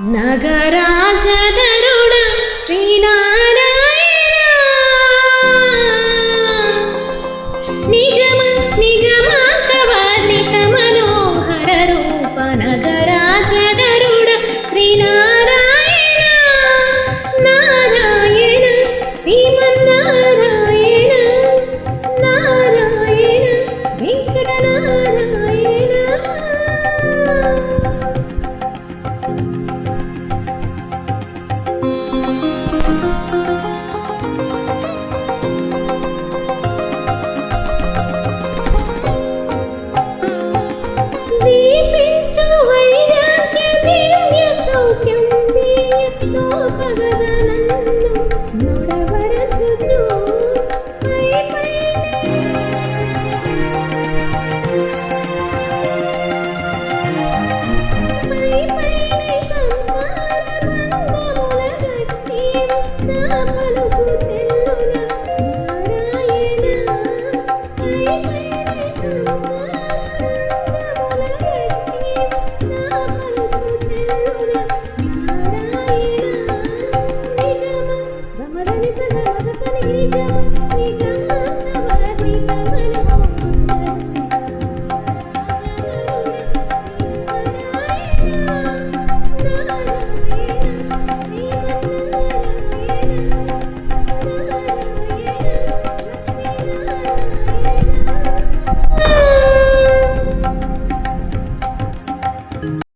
నగరాజధరుడ Sri Narayana. నిగమ నిగమాకవర్ణిత Manohara Roopa నగరాజధరుడ Sri Narayana. Narayana Srimannarayana. Narayana Venkatanarayana. alegria